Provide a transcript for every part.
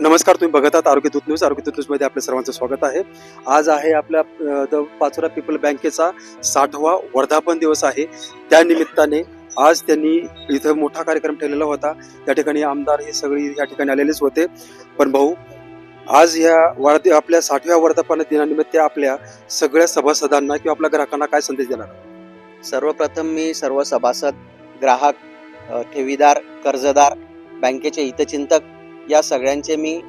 नमस्कार तुम्ही बघत आहात आरोग्य दूत न्यूज. आरोग्य दूत न्यूजमध्ये आपल्या सर्वांचं स्वागत आहे. आज आहे आपल्या द पाचोरा पीपल बँकेचा साठवा वर्धापन दिवस आहे. त्या निमित्ताने आज त्यांनी इथं मोठा कार्यक्रम ठेवलेला होता. त्या ठिकाणी आमदार हे सगळी या ठिकाणी आलेलेच होते. पण भाऊ आज या वर्ध आपल्या साठव्या वर्धापन दिनानिमित्त आपल्या सगळ्या सभासदांना किंवा आपल्या ग्राहकांना काय संदेश देणार? सर्वप्रथम मी सर्व सभासद ग्राहक ठेवीदार कर्जदार बँकेचे हितचिंतक या सगळ्यांचे मी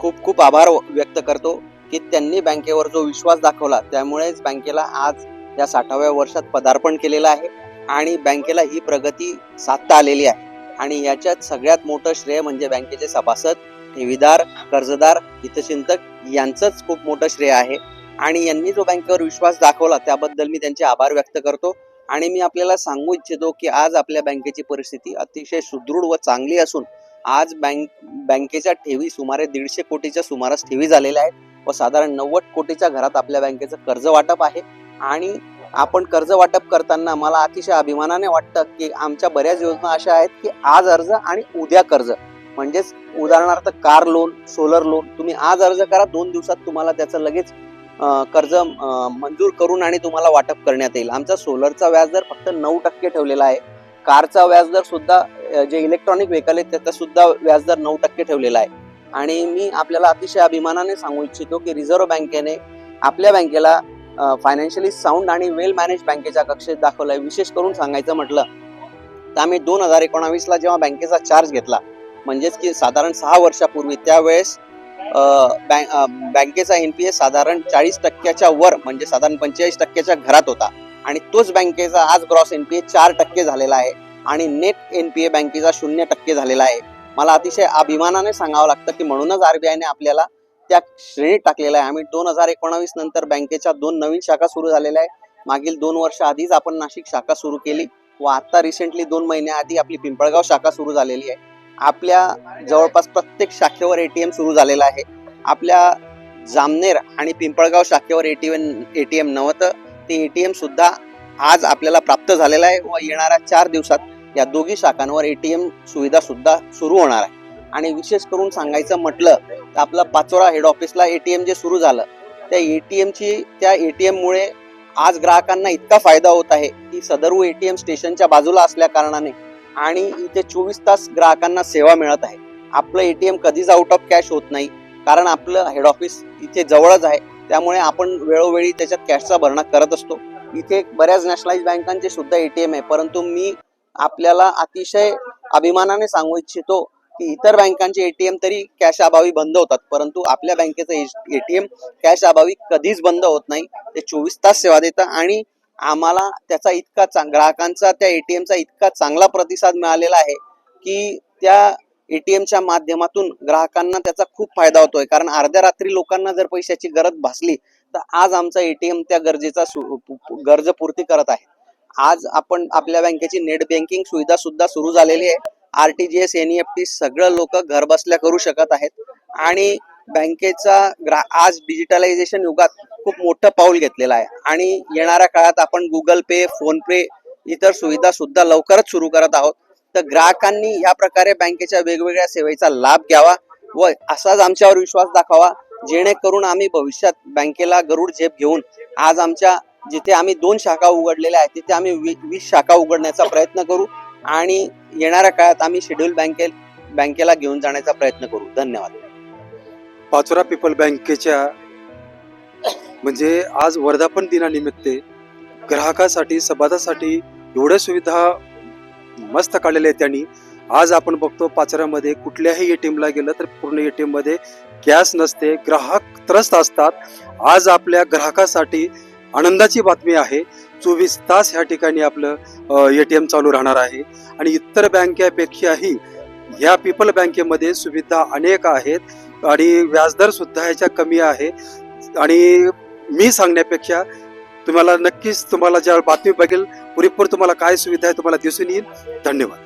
खूप खूप आभार व्यक्त करतो की त्यांनी बँकेवर जो विश्वास दाखवला त्यामुळेच बँकेला आज या साठाव्या वर्षात पदार्पण केलेलं आहे आणि बँकेला ही प्रगती साधता आलेली आहे. आणि याच्यात सगळ्यात मोठं श्रेय म्हणजे बँकेचे सभासद ठेवीदार कर्जदार हितचिंतक यांचंच खूप मोठं श्रेय आहे. आणि यांनी जो बँकेवर विश्वास दाखवला त्याबद्दल मी त्यांचे आभार व्यक्त करतो. आणि मी आपल्याला सांगू इच्छितो की आज आपल्या बँकेची परिस्थिती अतिशय सुदृढ व चांगली असून आज बँक बँकेच्या ठेवी सुमारे दीडशे कोटीच्या सुमारास ठेवी झालेल्या आहेत व साधारण नव्वद कोटीच्या घरात आपल्या बँकेचं कर्ज वाटप आहे. आणि आपण कर्ज वाटप करताना मला अतिशय अभिमानाने वाटतं की आमच्या बऱ्याच योजना अशा आहेत की आज अर्ज आणि उद्या कर्ज. म्हणजेच उदाहरणार्थ कार लोन सोलर लोन तुम्ही आज अर्ज करा दोन दिवसात तुम्हाला त्याचं लगेच कर्ज मंजूर करून आणि तुम्हाला वाटप करण्यात येईल. आमचा सोलरचा व्याजदर फक्त नऊ टक्के ठेवलेला आहे. कारचा व्याजदर सुद्धा जे इलेक्ट्रॉनिक व्हेकल आहेत त्याचा सुद्धा व्याजदर नऊ टक्के ठेवलेला आहे. आणि मी आपल्याला अतिशय अभिमानाने सांगू इच्छितो की रिझर्व्ह बँकेने आपल्या बँकेला फायनान्शियली साऊंड आणि वेल मॅनेज बँकेच्या कक्षेत दाखवलंय. विशेष करून सांगायचं म्हटलं तर आम्ही दोन हजार एकोणावीसला जेव्हा बँकेचा चार्ज घेतला म्हणजेच की साधारण सहा वर्षापूर्वी त्यावेळेस अ, बँक अ, बँकेचा एनपीए साधारण चाळीस टक्क्याच्या वर म्हणजे साधारण पंचेचाळीस टक्क्याच्या घरात होता. आणि तोच बँकेचा आज ग्रॉस एनपीए चार टक्के झालेला आहे आणि नेट एनपीए बँकेचा शून्य टक्के झालेला आहे. मला अतिशय अभिमानाने सांगावं लागतं की म्हणूनच आरबीआयने आपल्याला त्या श्रेणीत टाकलेला आहे. आम्ही दोन हजार एकोणावीस नंतर बँकेच्या दोन नवीन शाखा सुरू झालेल्या आहे. मागील दोन वर्ष आधीच आपण नाशिक शाखा सुरू केली व आता रिसेंटली दोन महिन्याआधी आपली पिंपळगाव शाखा सुरू झालेली आहे. आपल्या जवळपास प्रत्येक शाखेवर एटीएम सुरू झालेला आहे. आपल्या जामनेर आणि पिंपळगाव शाखेवर एटीएम एटीएम नव्हतं. ते एटीएम सुद्धा आज आपल्याला प्राप्त झालेलं आहे व येणाऱ्या चार दिवसात या दोघी शाखांवर एटीएम सुविधा सुद्धा सुरू होणार आहे. आणि विशेष करून सांगायचं म्हटलं तर आपलं पाचोरा हेड ऑफिसला एटीएम जे सुरू झालं त्या एटीएमची त्या एटीएम मुळे आज ग्राहकांना इतका फायदा होत आहे की सदर्व एटीएम स्टेशनच्या बाजूला असल्या कारणाने आणि इथे चोवीस तास ग्राहकांना सेवा मिळत आहे. आपलं एटीएम कधीच आउट ऑफ कॅश होत नाही. कारण आपलं हेड ऑफिस इथे जवळच आहे. त्यामुळे आपण वेळोवेळी त्याच्यात कॅशचा भरणा करत असतो. इथे बऱ्याच नॅशनलाइज बँकांचे सुद्धा एटीएम आहे. परंतु मी आपल्याला अतिशय अभिमानाने सांगू इच्छितो की इतर बँकांचे एटीएम तरी कॅश अभावी बंद होतात. परंतु आपल्या बँकेचं एटीएम कॅश अभावी कधीच बंद होत नाही. ते चोवीस तास सेवा देतं आणि आम्हाला त्याचा इतका चांग ग्राहकांचा त्या एटीएमचा इतका चांगला प्रतिसाद मिळालेला आहे की त्या एटीएमच्या माध्यमातून ग्राहकांना त्याचा खूप फायदा होतोय. कारण अर्ध्या रात्री लोकांना जर पैशाची गरज भासली तर आज आमचा एटीएम त्या गरजेचा गरज पूर्ती करत आहे. आज आपण आपल्या बँकेची नेट बँकिंग सुविधा सुद्धा सुरू झालेली आहे. आरटीजीएस एनईएफटी सगळं लोक घरबसल्या करू शकत आहेत. आणि बँकेचा ग्रा आज डिजिटलायझेशन युगात खूप मोठं पाऊल घेतलेलं आहे. आणि येणाऱ्या काळात आपण गुगल पे फोन पे इतर सुविधा सुद्धा लवकरच सुरू करत आहोत. तर ग्राहकांनी या प्रकारे बँकेच्या वेगवेगळ्या सेवेचा लाभ घ्यावा व असाच आमच्यावर विश्वास दाखवा जेणेकरून आम्ही भविष्यात बँकेला गरुड झेप घेऊन आज आमच्या जिथे आम्ही दोन शाखा उघडलेल्या आहेत तिथे आम्ही वीस शाखा उघडण्याचा प्रयत्न करू आणि येणाऱ्या काळात आम्ही शेड्यूल बँके बँकेला घेऊन जाण्याचा प्रयत्न करू. धन्यवाद. पाचोरा पीपल बँकेच्या म्हणजे आज वर्धापन दिनानिमित्त ग्राहकासाठी सभासदासाठी एवढ्या सुविधा मस्त काढलेले त्यांनी. आज आपण बघतो पाचऱ्यामध्ये कुठल्याही एटीएमला गेलं तर पूर्ण एटीएममध्ये कॅश नसते ग्राहक त्रस्त असतात. आज आपल्या ग्राहकासाठी आनंदाची बातमी आहे. चोवीस तास ह्या ठिकाणी आपलं एटीएम चालू राहणार आहे. आणि इतर बँकेपेक्षाही ह्या पीपल बँकेमध्ये सुविधा अनेक आहेत. आणि व्याजदर सुद्धा ह्याच्या कमी आहे. आणि मी सांगण्यापेक्षा तुम्हाला नक्कीच तुम्हाला ज्या बातमी बघेल पुरेपूर तुम्हाला काय सुविधा आहे तुम्हाला दिसून येईल. धन्यवाद.